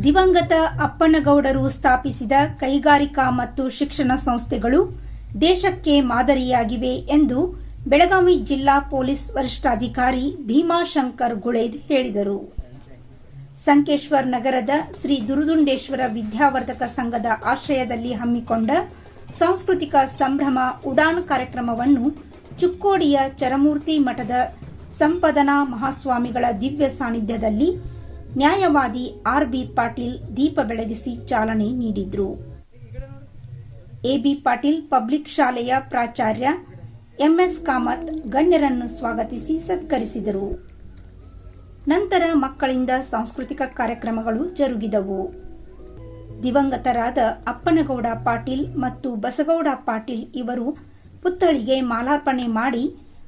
ದಿವಂಗತ ಅಪ್ಪನಗೌಡರು ಸ್ಥಾಪಿಸಿದ ಕೈಗಾರಿಕಾ ಮತ್ತು ಶಿಕ್ಷಣ ಸಂಸ್ಥೆಗಳು ದೇಶಕ್ಕೆ ಮಾದರಿಯಾಗಿವೆ ಎಂದು ಬೆಳಗಾವಿ ಜಿಲ್ಲಾ ಪೊಲೀಸ್ ವರಿಷ್ಠಾಧಿಕಾರಿ ಭೀಮಾಶಂಕರ್ ಗುಳೇದ್ ಹೇಳಿದರು. ಸಂಕೇಶ್ವರ್ ನಗರದ ಶ್ರೀ ದುರುದುಂಡೇಶ್ವರ ವಿದ್ಯಾವರ್ಧಕ ಸಂಘದ ಆಶ್ರಯದಲ್ಲಿ ಹಮ್ಮಿಕೊಂಡ ಸಾಂಸ್ಕೃತಿಕ ಸಂಭ್ರಮ ಉಡಾನ್ ಕಾರ್ಯಕ್ರಮವನ್ನು ಚುಕ್ಕೋಡಿಯ ಚರಮೂರ್ತಿ ಮಠದ ಸಂಪದನಾ ಮಹಾಸ್ವಾಮಿಗಳ ದಿವ್ಯ ಸಾನ್ನಿಧ್ಯದಲ್ಲಿ ನ್ಯಾಯವಾದಿ ಆರ್ ಬಿ ಪಾಟೀಲ್ ದೀಪ ಬೆಳಗಿಸಿ ಚಾಲನೆ ನೀಡಿದ್ರು. ಎಬಿ ಪಾಟೀಲ್ ಪಬ್ಲಿಕ್ ಶಾಲೆಯ ಪ್ರಾಚಾರ್ಯ ಎಂಎಸ್ ಕಾಮತ್ ಗಣ್ಯರನ್ನು ಸ್ವಾಗತಿಸಿ ಸತ್ಕರಿಸಿದರು. ನಂತರ ಮಕ್ಕಳಿಂದ ಸಾಂಸ್ಕೃತಿಕ ಕಾರ್ಯಕ್ರಮಗಳು ಜರುಗಿದವು. ದಿವಂಗತರಾದ ಅಪ್ಪನಗೌಡ ಪಾಟೀಲ್ ಮತ್ತು ಬಸಗೌಡ ಪಾಟೀಲ್ ಇವರು ಪುತ್ಥಳಿಗೆ ಮಾಲಾರ್ಪಣೆ ಮಾಡಿ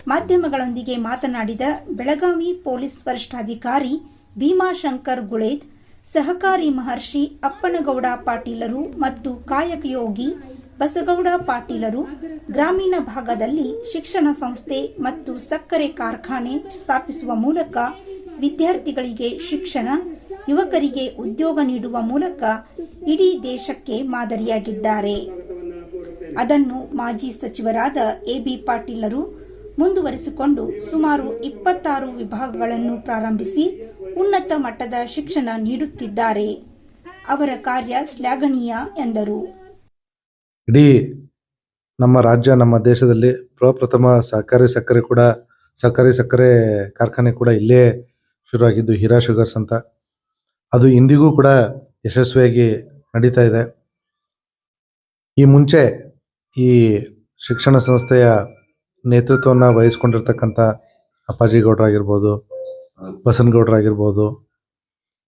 ಮಾಧ್ಯಮಗಳೊಂದಿಗೆ ಮಾತನಾಡಿದ ಬೆಳಗಾವಿ ಪೊಲೀಸ್ ವರಿಷ್ಠಾಧಿಕಾರಿ ಭೀಮಾಶಂಕರ್ ಗುಳೇತ್, ಸಹಕಾರಿ ಮಹರ್ಷಿ ಅಪ್ಪನಗೌಡ ಪಾಟೀಲರು ಮತ್ತು ಕಾಯಕಯೋಗಿ ಬಸಗೌಡ ಪಾಟೀಲರು ಗ್ರಾಮೀಣ ಭಾಗದಲ್ಲಿ ಶಿಕ್ಷಣ ಸಂಸ್ಥೆ ಮತ್ತು ಸಕ್ಕರೆ ಕಾರ್ಖಾನೆ ಸ್ಥಾಪಿಸುವ ಮೂಲಕ ವಿದ್ಯಾರ್ಥಿಗಳಿಗೆ ಶಿಕ್ಷಣ, ಯುವಕರಿಗೆ ಉದ್ಯೋಗ ನೀಡುವ ಮೂಲಕ ಇಡೀ ದೇಶಕ್ಕೆ ಮಾದರಿಯಾಗಿದ್ದಾರೆ. ಅದನ್ನು ಮಾಜಿ ಸಚಿವರಾದ ಎಬಿ ಪಾಟೀಲರು ಮುಂದುವರಿಸಿಕೊಂಡು ಸುಮಾರು ಇಪ್ಪತ್ತಾರು ವಿಭಾಗಗಳನ್ನು ಪ್ರಾರಂಭಿಸಿ ಉನ್ನತ ಮಟ್ಟದ ಶಿಕ್ಷಣ ನೀಡುತ್ತಿದ್ದಾರೆ. ಅವರ ಕಾರ್ಯ ಶ್ಲಾಘನೀಯ ಎಂದರು. ಇಡೀ ನಮ್ಮ ರಾಜ್ಯ, ನಮ್ಮ ದೇಶದಲ್ಲಿ ಪ್ರಪ್ರಥಮ ಸಹಕಾರಿ ಸಕ್ಕರೆ ಕೂಡ ಸಹಕಾರಿ ಸಕ್ಕರೆ ಕಾರ್ಖಾನೆ ಕೂಡ ಇಲ್ಲೇ ಶುರುವಾಗಿದ್ದು, ಹೀರಾ ಶುಗರ್ಸ್ ಅಂತ. ಅದು ಇಂದಿಗೂ ಕೂಡ ಯಶಸ್ವಿಯಾಗಿ ನಡೀತಾ ಇದೆ. ಈ ಮುಂಚೆ ಈ ಶಿಕ್ಷಣ ಸಂಸ್ಥೆಯ ನೇತೃತ್ವವನ್ನು ವಹಿಸ್ಕೊಂಡಿರ್ತಕ್ಕಂಥ ಅಪ್ಪಾಜಿ ಗೌಡ್ರಾಗಿರ್ಬೋದು ಬಸನಗೌಡ್ರಾಗಿರ್ಬೋದು.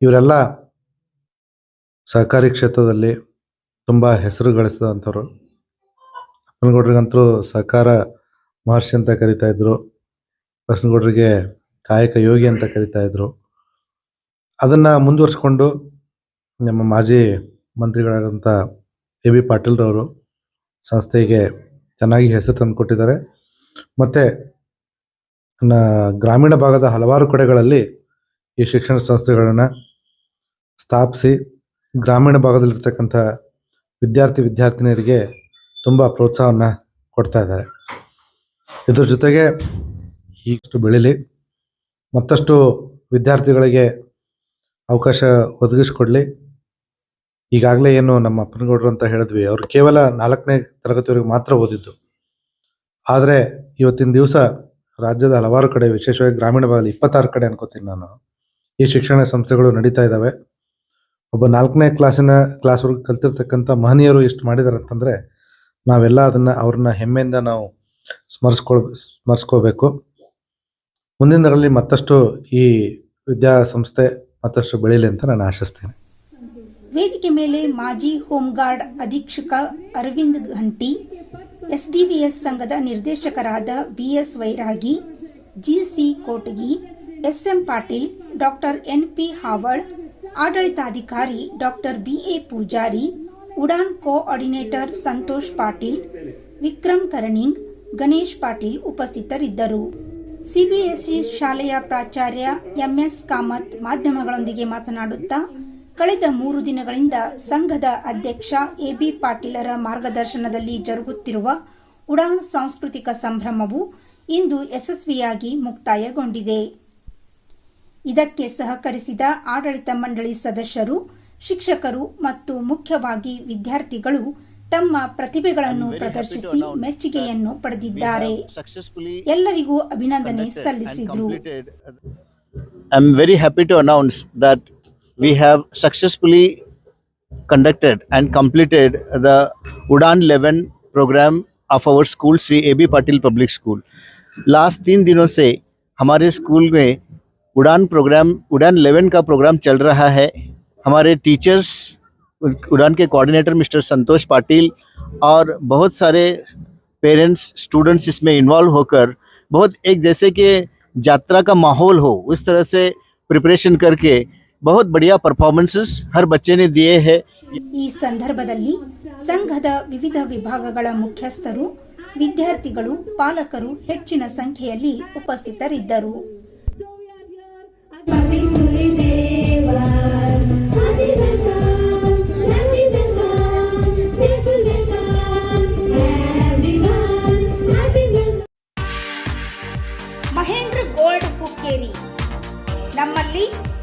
ಇವರೆಲ್ಲ ಸಹಕಾರಿ ಕ್ಷೇತ್ರದಲ್ಲಿ ತುಂಬ ಹೆಸರು ಗಳಿಸಿದಂಥವ್ರು. ಬಸನಗೌಡ್ರಿಗಂತರೂ ಸಹಕಾರ ಮಹರ್ಷಿ ಅಂತ ಕರಿತಾ ಇದ್ರು. ಬಸನಗೌಡ್ರಿಗೆ ಕಾಯಕ ಯೋಗಿ ಅಂತ ಕರಿತಾ ಇದ್ರು. ಅದನ್ನು ಮುಂದುವರಿಸ್ಕೊಂಡು ನಮ್ಮ ಮಾಜಿ ಮಂತ್ರಿಗಳಾದಂಥ ಎ ಬಿ ಪಾಟೀಲ್ರವರು ಸಂಸ್ಥೆಗೆ ಚೆನ್ನಾಗಿ ಹೆಸರು ತಂದುಕೊಟ್ಟಿದ್ದಾರೆ. ಮತ್ತು ಗ್ರಾಮೀಣ ಭಾಗದ ಹಲವಾರು ಕಡೆಗಳಲ್ಲಿ ಈ ಶಿಕ್ಷಣ ಸಂಸ್ಥೆಗಳನ್ನು ಸ್ಥಾಪಿಸಿ ಗ್ರಾಮೀಣ ಭಾಗದಲ್ಲಿರ್ತಕ್ಕಂಥ ವಿದ್ಯಾರ್ಥಿ ವಿದ್ಯಾರ್ಥಿನಿಯರಿಗೆ ತುಂಬ ಪ್ರೋತ್ಸಾಹವನ್ನು ಕೊಡ್ತಾ ಇದ್ದಾರೆ. ಇದ್ರ ಜೊತೆಗೆ ಈಗಷ್ಟು ಬೆಳೀಲಿ ಮತ್ತಷ್ಟು ವಿದ್ಯಾರ್ಥಿಗಳಿಗೆ ಅವಕಾಶ ಒದಗಿಸ್ಕೊಡ್ಲಿ. ಈಗಾಗಲೇ ಏನು ನಮ್ಮ ಅಪ್ಪನಗೌಡರು ಅಂತ ಹೇಳಿದ್ವಿ, ಅವರು ಕೇವಲ ನಾಲ್ಕನೇ ತರಗತಿವರೆಗೆ ಮಾತ್ರ ಓದಿದ್ದು. ಆದರೆ ಇವತ್ತಿನ ದಿವಸ ರಾಜ್ಯದ ಹಲವಾರು ಕಡೆ, ವಿಶೇಷವಾಗಿ ಗ್ರಾಮೀಣ ಭಾಗದಲ್ಲಿ ಇಪ್ಪತ್ತಾರು ಕಡೆ ಅನ್ಕೋತೀನಿ ನಾನು. ಈ ಶಿಕ್ಷಣ ಸಂಸ್ಥೆಗಳು ನಡೀತಾ ಇದ್ದಾವೆ ಒಬ್ಬ ನಾಲ್ಕನೇ ಕ್ಲಾಸಿನ ಕ್ಲಾಸ್ವರೆಗೆ ಕಲ್ತಿರ್ತಕ್ಕಂಥ ಮಹನೀಯರು ಇಷ್ಟು ಮಾಡಿದ್ದಾರೆ ಅಂತಂದರೆ ನಾವೆಲ್ಲ ಅದನ್ನು, ಅವ್ರನ್ನ ಹೆಮ್ಮೆಯಿಂದ ನಾವು ಸ್ಮರಿಸ್ಕೊಳ್, ಸ್ಮರಿಸ್ಕೋಬೇಕು. ಮುಂದಿನದರಲ್ಲಿ ಮತ್ತಷ್ಟು ಈ ವಿದ್ಯಾಸಂಸ್ಥೆ ಮತ್ತಷ್ಟು ಬೆಳೀಲಿ ಅಂತ ನಾನು ಆಶಿಸ್ತೀನಿ. ವೇದಿಕೆ ಮೇಲೆ ಮಾಜಿ ಹೋಮ್ಗಾರ್ಡ್ ಅಧೀಕ್ಷಕ ಅರವಿಂದ್ ಘಂಟಿ ಎಸ್ಡಿವಿಎಸ್ ಸಂಘದ ನಿರ್ದೇಶಕರಾದ BS Vairagi, GC Kotagi, SM Patil, doctor NP Haval, ಆಡಳಿತಾಧಿಕಾರಿ doctor BA Pujari, Udan coordinator Santosh Patil Vikram Karaning, Ganesh Patil ಉಪಸ್ಥಿತರಿದ್ದರು. ಸಿಬಿಎಸ್ಇ ಶಾಲೆಯ ಪ್ರಾಚಾರ್ಯ ಎಂಎಸ್ ಕಾಮತ್ ಮಾಧ್ಯಮಗಳೊಂದಿಗೆ ಮಾತನಾಡುತ್ತಾ ಕಳೆದ ಮೂರು ದಿನಗಳಿಂದ ಸಂಘದ ಅಧ್ಯಕ್ಷ ಎಬಿ ಪಾಟೀಲರ ಮಾರ್ಗದರ್ಶನದಲ್ಲಿ ಜರುಗುತ್ತಿರುವ ಉಡಾನ್ ಸಾಂಸ್ಕೃತಿಕ ಸಂಭ್ರಮವು ಇಂದು ಯಶಸ್ವಿಯಾಗಿ ಮುಕ್ತಾಯಗೊಂಡಿದೆ. ಇದಕ್ಕೆ ಸಹಕರಿಸಿದ ಆಡಳಿತ ಮಂಡಳಿ ಸದಸ್ಯರು ಶಿಕ್ಷಕರು ಮತ್ತು ಮುಖ್ಯವಾಗಿ ವಿದ್ಯಾರ್ಥಿಗಳು ತಮ್ಮ ಪ್ರತಿಭೆಗಳನ್ನು ಪ್ರದರ್ಶಿಸಿ ಮೆಚ್ಚುಗೆಯನ್ನು ಪಡೆದಿದ್ದಾರೆ. ಎಲ್ಲರಿಗೂ ಅಭಿನಂದನೆ ಸಲ್ಲಿಸಿದರು. Am very happy to announce that we have successfully conducted and completed the Udan 11 program of our school, Sri A B Patil Public School. Last तीन दिनों से हमारे स्कूल में उड़ान प्रोग्राम उड़ान 11 का प्रोग्राम चल रहा है हमारे टीचर्स उड़ान के कोऑर्डिनेटर मिस्टर संतोष पाटिल और बहुत सारे पेरेंट्स स्टूडेंट्स इसमें इन्वॉल्व होकर बहुत एक जैसे कि यात्रा का माहौल हो, उस तरह से प्रिपरेशन करके बहुत बढ़िया परफॉर्मेंसेस हर बच्चे ने दिए हैं ಈ ಸಂದರ್ಭದಲ್ಲಿ ಸಂಘದ ವಿವಿಧ ವಿಭಾಗಗಳ ಮುಖ್ಯಸ್ಥರು ವಿದ್ಯಾರ್ಥಿಗಳು ಪಾಲಕರು ಹೆಚ್ಚಿನ ಸಂಖ್ಯೆಯಲ್ಲಿ ಉಪಸ್ಥಿತರಿದ್ದರು ಮಹೇಂದ್ರ ಗೋಲ್ಡ್ ಹುಕ್ಕೇರಿ ನಮ್ಮಲ್ಲಿ